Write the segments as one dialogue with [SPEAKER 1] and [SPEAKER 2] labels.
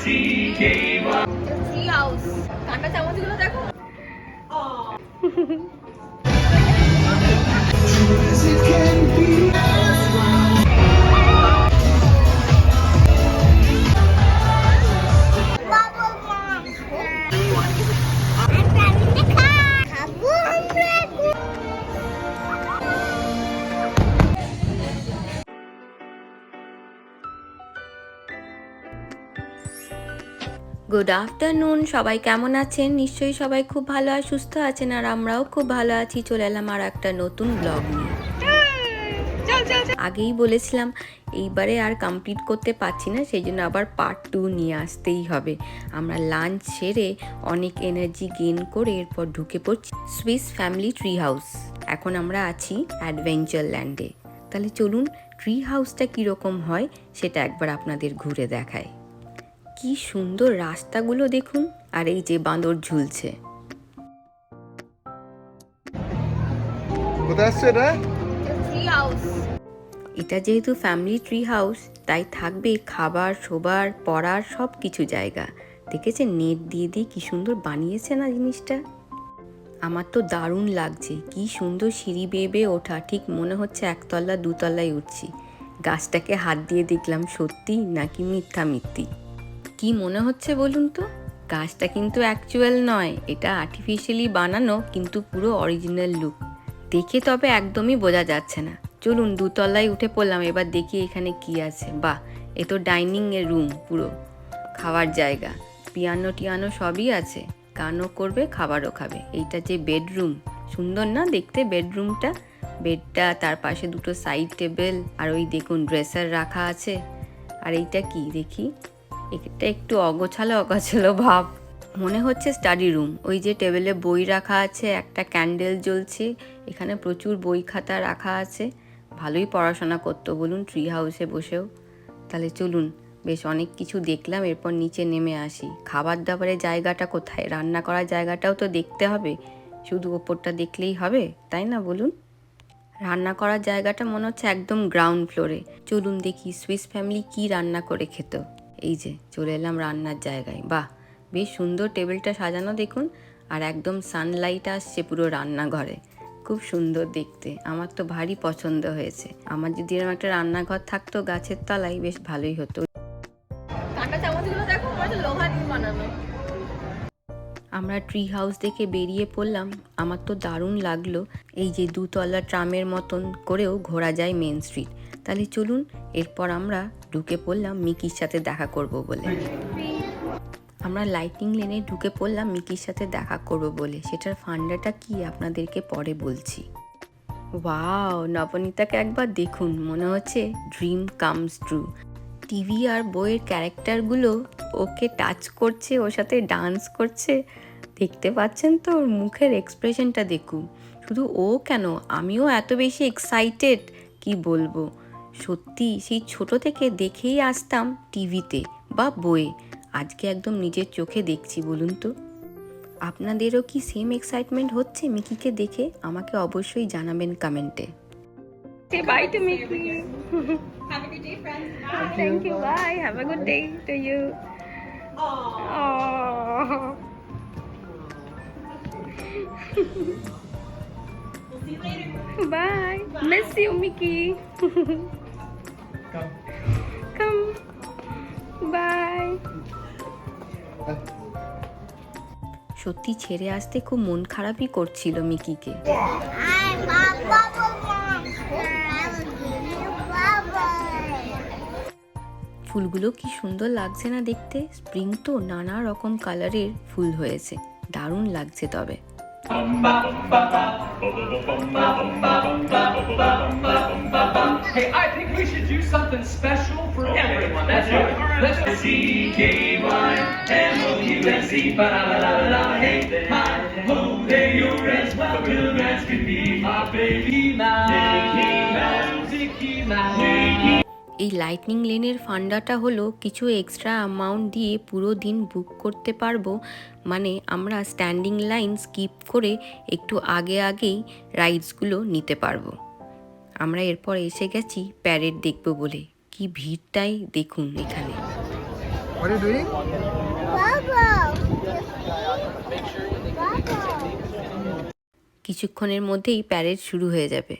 [SPEAKER 1] Tree house ঠান্ডা চামচগুলো দেখো।
[SPEAKER 2] Good afternoon সবাই কেমন আছেন? নিশ্চয়ই সবাই খুব ভালো আর সুস্থ আছেন আর আমরাও খুব ভালো আছি। চলে এলাম আর একটা নতুন ব্লগ নিয়ে। আগেই বলেছিলাম, এইবারে আর কমপ্লিট করতে পারছি না, সেই জন্য আবার পার্ট টু নিয়ে আসতেই হবে। আমরা লাঞ্চ সেরে অনেক এনার্জি গেন করে এরপর ঢুকে পড়ছি সুইস ফ্যামিলি ট্রি হাউস এখন আমরা আছি অ্যাডভেঞ্চার ল্যান্ডে তাহলে চলুন ট্রি হাউসটা কীরকম হয়, সেটা একবার আপনাদের ঘুরে দেখায় কি সুন্দর রাস্তাগুলো দেখুন আর এই যে বাঁদর ঝুলছে।
[SPEAKER 3] এটা?
[SPEAKER 2] যেহেতু ফ্যামিলি ট্রি হাউস তাই থাকবে খাবার শোবার পড়ার সব কিছু জায়গা। দেখেছে নেট দিয়ে দিয়ে কি সুন্দর বানিয়েছে না জিনিসটা? আমার তো দারুণ লাগছে কি সুন্দর সিঁড়ি বেয়ে বেয়ে ওঠা ঠিক মনে হচ্ছে একতলা দুতলায় উঠছি। গাছটাকে হাত দিয়ে দেখলাম সত্যি নাকি মিথ্যা মিথ্যি? কি মনে হচ্ছে বলুন তো? গাছটা কিন্তু অ্যাকচুয়াল নয়, এটা আর্টিফিশিয়ালি বানানো কিন্তু পুরো অরিজিনাল লুক দেখে তবে একদমই বোঝা যাচ্ছে না। চলুন দুতলায় উঠে পড়লাম, এবার দেখি এখানে কি আছে। বাহ, এ তো ডাইনিং এর রুম পুরো, খাওয়ার জায়গা। পিয়ানো টিয়ানো সবই আছে গানও করবে, খাবারও খাবে। এইটা যে বেডরুম সুন্দর না দেখতে বেডরুমটা বেডটা তার পাশে দুটো সাইড টেবিল আর ওই দেখুন ড্রেসার রাখা আছে। আর এইটা কি, দেখি। এটা একটু অগোছালো অগোছালো ভাব। মনে হচ্ছে স্টাডি রুম ওই যে টেবিলে বই রাখা আছে, একটা ক্যান্ডেল জ্বলছে, এখানে প্রচুর বই খাতা রাখা আছে। ভালোই পড়াশোনা করতো, বলুন ট্রি হাউসে বসেও। তাহলে চলুন, বেশ অনেক কিছু দেখলাম, এরপর নিচে নেমে আসি। খাবার দাবারের জায়গাটা কোথায়? রান্না করার জায়গাটাও তো দেখতে হবে। শুধু ওপরটা দেখলেই হবে, তাই না, বলুন? রান্না করার জায়গাটা মনে হচ্ছে একদম গ্রাউন্ড ফ্লোরে চলুন দেখি সুইস ফ্যামিলি কি রান্না করে খেত? এই যে চলে এলাম রান্নার জায়গায়। বাহ বেশ সুন্দর টেবিলটা সাজানো দেখুন। আর একদম সানলাইট আসছে পুরো রান্নাঘরে। খুব সুন্দর দেখতে। আমার তো ভারী পছন্দ হয়েছে। আমার যদি এরকম একটা রান্নাঘর থাকতো গাছের তলায় বেশ ভালোই হতো। আমরা ট্রি হাউস দেখে বেরিয়ে পড়লাম। আমার তো দারুণ লাগল। এই যে দুতলা ট্রামের মতন করেও ঘোরা যায় মেন স্ট্রিট তাহলে চলুন, এরপর আমরা ঢুকে পড়লাম মিকির সাথে দেখা করব বলে। আমরা লাইটিং লেনে ঢুকে পড়লাম মিকির সাথে দেখা করব বলে। সেটার ফান্ডাটা কি আপনাদেরকে পরে বলছি। ওয়াও, নবনীতাকে একবার দেখুন, মনে হচ্ছে ড্রিম কামস ট্রু টিভি আর বইয়ের ক্যারেক্টারগুলো ওকে টাচ করছে, ওর সাথে ডান্স করছে। দেখতে পাচ্ছেন তো, ওর মুখের এক্সপ্রেশনটা দেখুন। শুধু ও কেন? আমিও এত বেশি এক্সাইটেড কি বলব? সত্যি সেই ছোট থেকে দেখেই আসতাম টিভিতে বা বইয়ে। আজকে একদম নিজের চোখে দেখছি বলুন তো। আপনাদেরও কি সেম এক্সাইটমেন্ট হচ্ছে মিকিকে দেখে? আমাকে অবশ্যই জানাবেন কমেন্টে
[SPEAKER 1] Bye. Miss you, Mickey.
[SPEAKER 3] Come.
[SPEAKER 1] Bye.
[SPEAKER 2] সত্যি ছেড়ে আসতে খুব মন খারাপই করছিল মিকিকে. ফুলগুলো কি সুন্দর লাগছে না দেখতে স্প্রিং তো নানা রকম কালারের ফুল হয়েছে দারুণ লাগছে তবে
[SPEAKER 4] Hey, I think we should do something special for everyone. That's right. Let's. C K Y M O U S E. Ba da da da. Hey, hi, ho, there you're as welcome as can be. My baby Mouse. Mickey Mouse. Mickey Mouse.
[SPEAKER 2] এই lightning লেনের ফান্ডাটা হলো কিছু extra amount দিয়ে পুরো দিন বুক করতে পারব। মানে আমরা স্ট্যান্ডিং লাইন স্কিপ করে একটু আগে আগেই রাইডসগুলো নিতে পারব। আমরা এরপর এসে গেছি প্যারেড দেখব বলে। কি ভিড়টাই দেখুন এখানে. কিছুক্ষণের মধ্যেই প্যারেড শুরু হয়ে যাবে।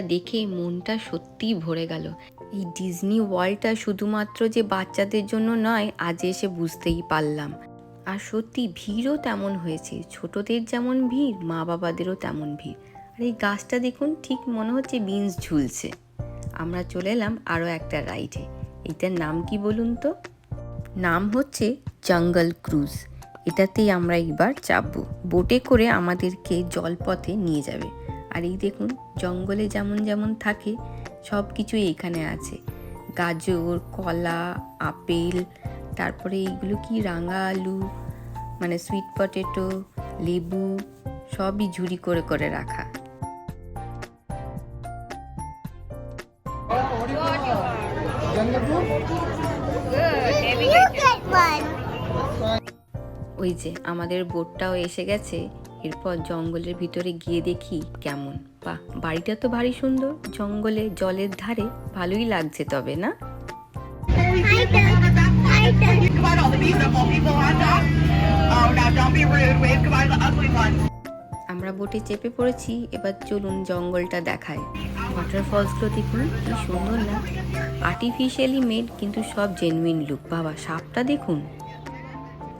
[SPEAKER 2] প্যারেডটা দেখে মনটা সত্যিই ভরে গেল। এই ডিজনি ওয়ার্ল্ডটা শুধুমাত্র যে বাচ্চাদের জন্য নয়, আজ এসে বুঝতেই পারলাম। আর সত্যি ভিড়ও তেমন হয়েছে। ছোটদের যেমন ভিড় মা বাবাদেরও তেমন ভিড়। আর এই গাছটা দেখুন, ঠিক মনে হচ্ছে বিনস ঝুলছে। আমরা চলে এলাম আরও একটা রাইডে। এটার নাম কি বলুন তো? নাম হচ্ছে জঙ্গল ক্রুজ। এটাতেই আমরা এবার চাপবো। বোটে করে আমাদেরকে জলপথে নিয়ে যাবে। আর এই দেখুন জঙ্গলে যেমন যেমন থাকে সব কিছুই এখানে আছে। গাজর কলা আপেল তারপরে এইগুলো কি রাঙা আলু মানে সুইট পটেটো লেবু সবই ঝুড়ি করে করে রাখা. ওই যে আমাদের বোটটাও এসে গেছে। এরপর জঙ্গলের ভিতরে গিয়ে দেখি কেমন। বাহ, বাড়িটা তো ভারী সুন্দর। জঙ্গলে জলের ধারে ভালোই লাগছে তবে, না. আমরা বোটে চেপে পড়েছি, এবার চলুন জঙ্গলটা দেখায় ওয়াটারফলসগুলো দেখুন, কি সুন্দর, না? আর্টিফিশিয়ালি মেড কিন্তু সব জেনুইন লুক বাবা, সাপটা দেখুন।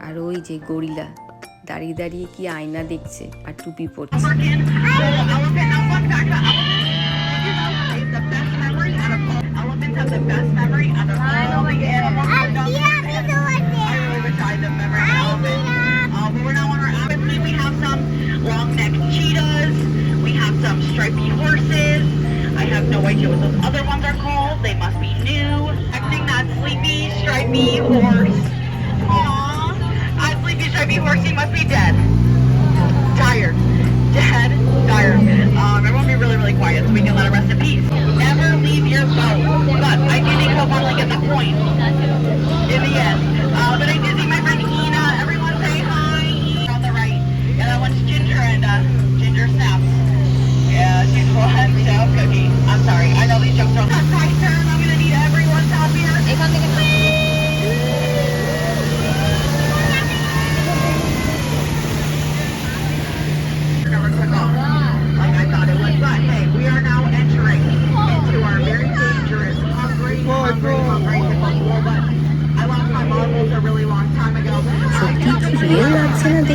[SPEAKER 2] আর ওই যে গরিলা। দাঁড়িয়ে দাঁড়িয়ে কি আয়না দেখছে আর টুপি
[SPEAKER 5] পড়ছে point in the end. Uh, but I did see my friend Ina. Everyone say hi. On the right. Yeah, that one's Ginger and uh, Ginger Snaps. Yeah, she's one. So cookie. I'm sorry. I know these jokes on my just are not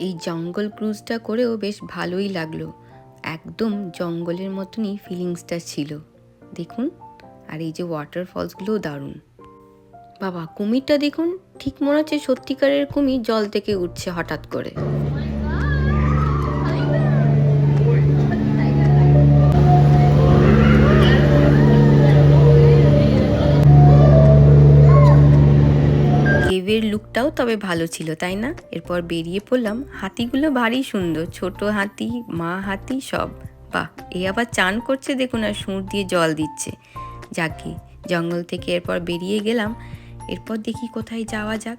[SPEAKER 2] এই জঙ্গল ক্রুজটা করেও বেশ ভালোই লাগল। একদম জঙ্গলের মতনই ফিলিংসটা ছিল। দেখুন, আর এই যে ওয়াটারফলসগুলোও দারুণ। বাবা, কুমিরটা দেখুন, ঠিক মনে হচ্ছে সত্যিকারের কুমির জল থেকে উঠছে হঠাৎ করে। মুডটাও তবে ভালো ছিল, তাই না? এরপর বেরিয়ে পড়লাম। হাতিগুলো ভারী সুন্দর, ছোট হাতি, মা হাতি সব। বাহ, এ আবার চান করছে দেখুন আর সুঁড় দিয়ে জল দিচ্ছে। যাকে জঙ্গল থেকে এরপর বেরিয়ে গেলাম। এরপর দেখি কোথায় যাওয়া যাক।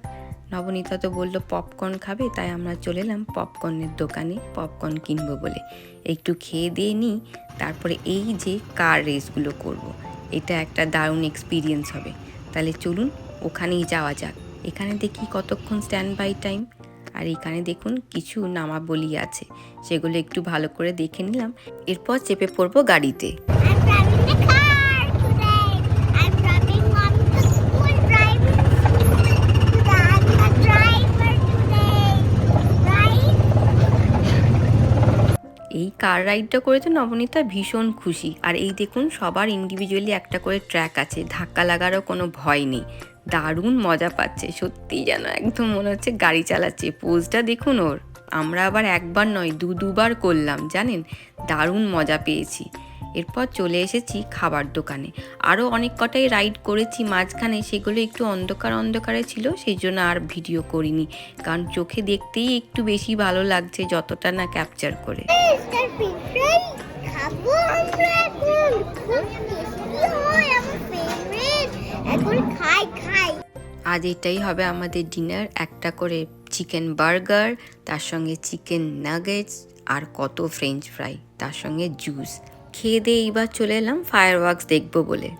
[SPEAKER 2] নবনীতা তো বলল পপকর্ন খাবে? তাই আমরা চলে এলাম পপকর্নের দোকানে পপকর্ন কিনবো বলে। একটু খেয়ে দিয়ে নিই, তারপরে এই যে কার রেসগুলো করব। এটা একটা দারুণ এক্সপিরিয়েন্স হবে। তাহলে চলুন, ওখানেই যাওয়া যাক। এখানে দেখি কতক্ষণ স্ট্যান্ড বাই টাইম আর এখানে দেখুন কিছু নামাবলি আছে সেগুলো একটু ভালো করে দেখে নিলাম। এরপর চেপে পড়ব গাড়িতে? এই কার রাইডটা করে তো নবনীতা ভীষণ খুশি। আর এই দেখুন সবার ইন্ডিভিজুয়ালি একটা করে ট্র্যাক আছে ধাক্কা লাগারও কোনো ভয় নেই। দারুণ মজা পাচ্ছে, সত্যিই যেন একদম মনে হচ্ছে গাড়ি চালাচ্ছে। পোজটা দেখুন ওর, আমরা আবার একবার নয়, দু দুবার করলাম, জানেন? দারুণ মজা পেয়েছি। এরপর চলে এসেছি খাবার দোকানে। আরও অনেক কটাই রাইড করেছি, মাঝখানে সেগুলো একটু অন্ধকার অন্ধকারে ছিল, সেই জন্য আর ভিডিও করিনি। কারণ চোখে দেখতেই একটু বেশি ভালো লাগছে যতটা না ক্যাপচার করে।
[SPEAKER 6] খাব আমরা এখন খাই খাই।
[SPEAKER 2] আজ এটাই হবে আমাদের ডিনার। একটা করে চিকেন বার্গার, তার সঙ্গে চিকেন নাগেটস, আর কত ফ্রেঞ্চ ফ্রাই, তার সঙ্গে জুস। খেয়ে দিয়ে এইবার চলে এলাম ফায়ার ওয়ার্কস দেখব বলে।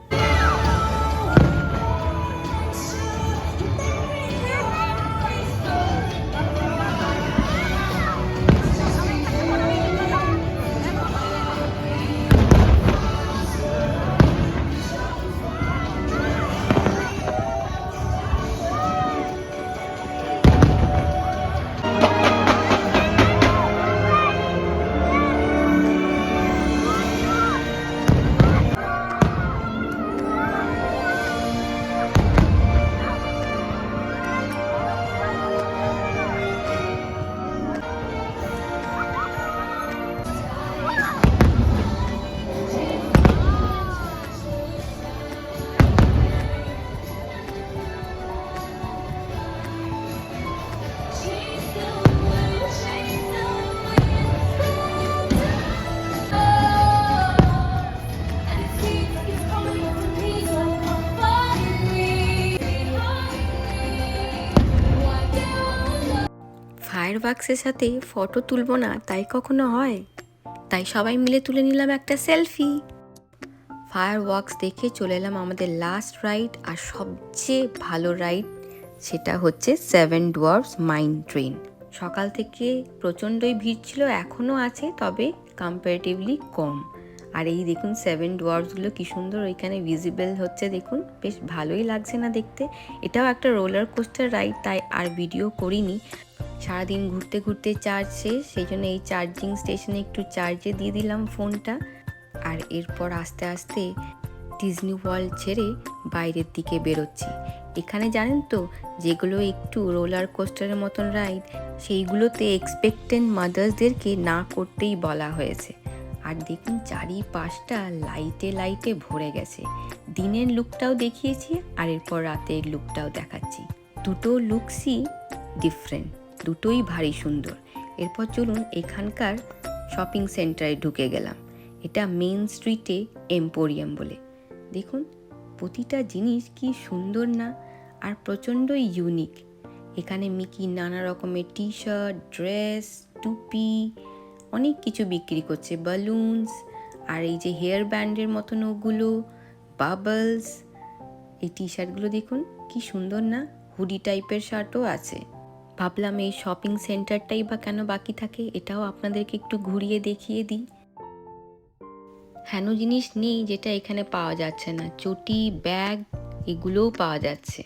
[SPEAKER 2] ওয়ার্কসের সাথে ফটো তুলবো না, তাই কখনো হয়? তাই সবাই মিলে তুলে নিলাম একটা সেলফি। ফায়ার ওয়ার্কস দেখে চলে এলাম আমাদের লাস্ট রাইড আর সবচেয়ে ভালো রাইড সেটা হচ্ছে সেভেন ডুয়ার্স মাইন ট্রেন সকাল থেকে প্রচণ্ডই ভিড় ছিল এখনও আছে, তবে কম্পারেটিভলি কম। আর এই দেখুন সেভেন ডুয়ার্সগুলো কি সুন্দর, ওইখানে ভিজিবল হচ্ছে, দেখুন। বেশ ভালোই লাগছে না দেখতে। এটাও একটা রোলার কোস্টার রাইড তাই আর ভিডিও করিনি। সারাদিন ঘুরতে ঘুরতে চার্জ শেষ, সেই জন্য এই চার্জিং স্টেশনে একটু চার্জে দিয়ে দিলাম ফোনটা আর এরপর আস্তে আস্তে ডিজনি ওয়ার্ল্ড ছেড়ে বাইরের দিকে বেরোচ্ছি। এখানে জানেন তো, যেগুলো একটু রোলার কোস্টারের মতন রাইড সেইগুলোতে এক্সপেক্টেন্ট মাদার্সদেরকে না করতেই বলা হয়েছে। আর দেখুন চারিপাশটা লাইটে লাইটে ভরে গেছে। দিনের লুকটাও দেখিয়েছি আর এরপর রাতের লুকটাও দেখাচ্ছি। দুটো লুকসই ডিফারেন্ট দুটোই ভারী সুন্দর। এরপর চলুন এখানকার শপিং সেন্টারে ঢুকে গেলাম। এটা মেন স্ট্রিটে এম্পোরিয়াম বলে। দেখুন, প্রতিটা জিনিস কি সুন্দর না, আর প্রচণ্ডই ইউনিক এখানে মিকি নানা রকমের টি শার্ট ড্রেস টুপি, অনেক কিছু বিক্রি করছে বালুনস আর এই যে হেয়ার ব্যান্ডের মতন ওগুলো বাবলস এই টি শার্টগুলো দেখুন, কি সুন্দর না হুডি টাইপের শার্টও আছে। ভাবলাম এই শপিং সেন্টারটাই বা কেন বাকি থাকে? এটাও আপনাদেরকে একটু ঘুরিয়ে দেখিয়ে দিই। হেন জিনিস নেই যেটা এখানে পাওয়া যাচ্ছে না। চটি, ব্যাগ, এগুলোও পাওয়া যাচ্ছে।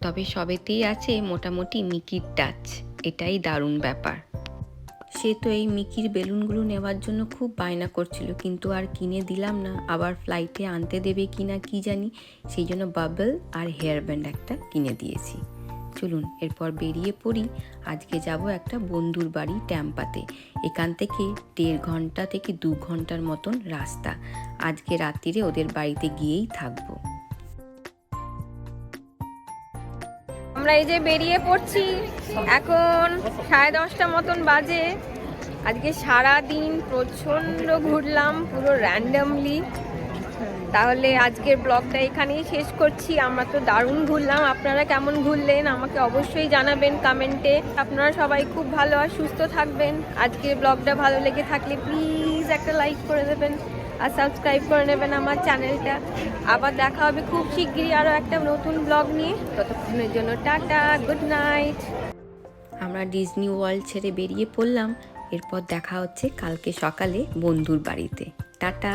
[SPEAKER 2] তবে সবেতেই আছে মোটামুটি মিকির টাচ। এটাই দারুণ ব্যাপার। সে তো এই মিকির বেলুনগুলো নেওয়ার জন্য খুব বায়না করছিল, কিন্তু আর কিনে দিলাম না। আবার ফ্লাইটে আনতে দেবে কি না কি জানি, সেই জন্য বাবল আর হেয়ার ব্যান্ড একটা কিনে দিয়েছি। চলুন এরপর বেরিয়ে পড়ি। আজকে যাব একটা বন্ধুর বাড়ি ট্যাম্পাতে। এখান থেকে দেড় ঘণ্টা থেকে দু ঘণ্টার মতন রাস্তা। আজকে রাত্রিরে ওদের বাড়িতে গিয়েই থাকব।
[SPEAKER 1] আমরা এই যে বেরিয়ে পড়ছি। এখন সাড়ে দশটা মতন বাজে। আজকে সারা দিন প্রচণ্ড ঘুরলাম, পুরো র্যান্ডামলি তাহলে আজকের ব্লগটা এখানেই শেষ করছি। আমরা তো দারুণ ঘুরলাম। আপনারা কেমন ঘুরলেন? আমাকে অবশ্যই জানাবেন কমেন্টে। আপনারা সবাই খুব ভালো আর সুস্থ থাকবেন। আজকের ব্লগটা ভালো লেগে থাকলে প্লিজ একটা লাইক করে দেবেন আর সাবস্ক্রাইব করে নেবেন আমার চ্যানেলটা। আবার দেখা হবে খুব শিগগিরই আরও একটা নতুন ব্লগ নিয়ে। ততক্ষণের জন্য টাটা, গুড নাইট।
[SPEAKER 2] আমরা ডিজনি ওয়ার্ল্ড ছেড়ে বেরিয়ে পড়লাম। এরপর দেখা হচ্ছে কালকে সকালে বন্ধুর বাড়িতে। টাটা।